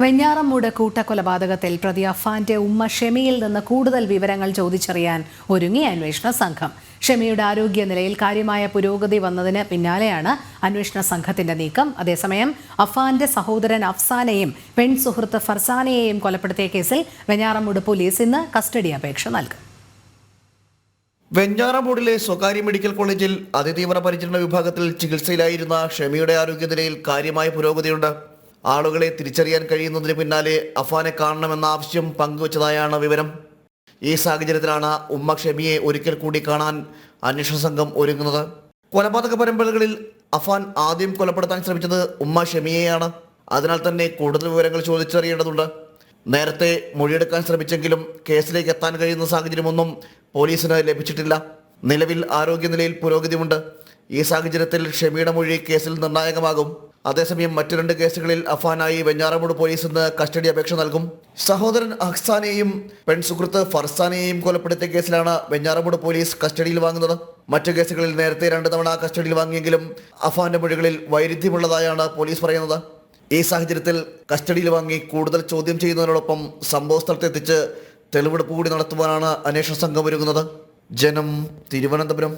വെഞ്ഞാറമ്മൂട് കൂട്ടക്കൊലപാതകത്തിൽ പ്രതി അഫാന്റെ ഉമ്മ ഷെമിയിൽ നിന്ന് കൂടുതൽ വിവരങ്ങൾ ചോദിച്ചറിയാൻ ഒരുങ്ങി അന്വേഷണ സംഘം. ഷെമിയുടെ ആരോഗ്യനിലയിൽ കാര്യമായ പുരോഗതി വന്നതിന് പിന്നാലെയാണ് അന്വേഷണ സംഘത്തിന്റെ നീക്കം. അതേസമയം അഫാന്റെ സഹോദരൻ അഫ്സാനെയും പെൺ സുഹൃത്ത് ഫർസാനയെയും കൊലപ്പെടുത്തിയ കേസിൽ വെഞ്ഞാറമ്മൂട് പോലീസ് ഇന്ന് കസ്റ്റഡി അപേക്ഷ നൽകും. വെഞ്ഞാറമൂടിലെ സ്വകാര്യ മെഡിക്കൽ കോളേജിൽ അതിതീവ്ര പരിചരണ വിഭാഗത്തിൽ ചികിത്സയിലായിരുന്ന ഷെമിയുടെ ആരോഗ്യനിലയിൽ കാര്യമായ പുരോഗതിയുണ്ട്. ആളുകളെ തിരിച്ചറിയാൻ കഴിയുന്നതിന് പിന്നാലെ അഫാനെ കാണണമെന്ന ആവശ്യം പങ്കുവച്ചതായാണ് വിവരം. ഈ സാഹചര്യത്തിലാണ് ഉമ്മ ഷമിയെ ഒരിക്കൽ കൂടി കാണാൻ അന്വേഷണ സംഘം ഒരുങ്ങുന്നത്. കൊലപാതക പരമ്പരകളിൽ അഫാൻ ആദ്യം കൊലപ്പെടുത്താൻ ശ്രമിച്ചത് ഉമ്മ ഷമിയെയാണ്. അതിനാൽ തന്നെ കൂടുതൽ വിവരങ്ങൾ ചോദിച്ചറിയേണ്ടതുണ്ട്. നേരത്തെ മൊഴിയെടുക്കാൻ ശ്രമിച്ചെങ്കിലും കേസിലേക്ക് എത്താൻ കഴിയുന്ന സാഹചര്യമൊന്നും പോലീസിന് ലഭിച്ചിട്ടില്ല. നിലവിൽ ആരോഗ്യനിലയിൽ പുരോഗതിയുണ്ട്. ഈ സാഹചര്യത്തിൽ ഷെമിയുടെ മൊഴി കേസിൽ നിർണായകമാകും. അതേസമയം മറ്റു രണ്ട് കേസുകളിൽ അഫാനായി വെഞ്ഞാറമൂട് പോലീസ് ഇന്ന് കസ്റ്റഡി അപേക്ഷ നൽകും. സഹോദരൻ അഹ്സാനെയും പെൺസുഹൃത്ത് ഫർസാനെയും കൊലപ്പെടുത്തിയ കേസിലാണ് വെഞ്ഞാറമൂട് പോലീസ് കസ്റ്റഡിയിൽ വാങ്ങുന്നത്. മറ്റു കേസുകളിൽ നേരത്തെ രണ്ട് തവണ കസ്റ്റഡിയിൽ വാങ്ങിയെങ്കിലും അഫാന്റെ മൊഴികളിൽ വൈരുദ്ധ്യമുള്ളതായാണ് പോലീസ് പറയുന്നത്. ഈ സാഹചര്യത്തിൽ കസ്റ്റഡിയിൽ വാങ്ങി കൂടുതൽ ചോദ്യം ചെയ്യുന്നതിനോടൊപ്പം സംഭവ സ്ഥലത്തെത്തിച്ച് തെളിവെടുപ്പ് കൂടി നടത്തുവാനാണ് അന്വേഷണ സംഘം ഒരുങ്ങുന്നത്. ജനം തിരുവനന്തപുരം.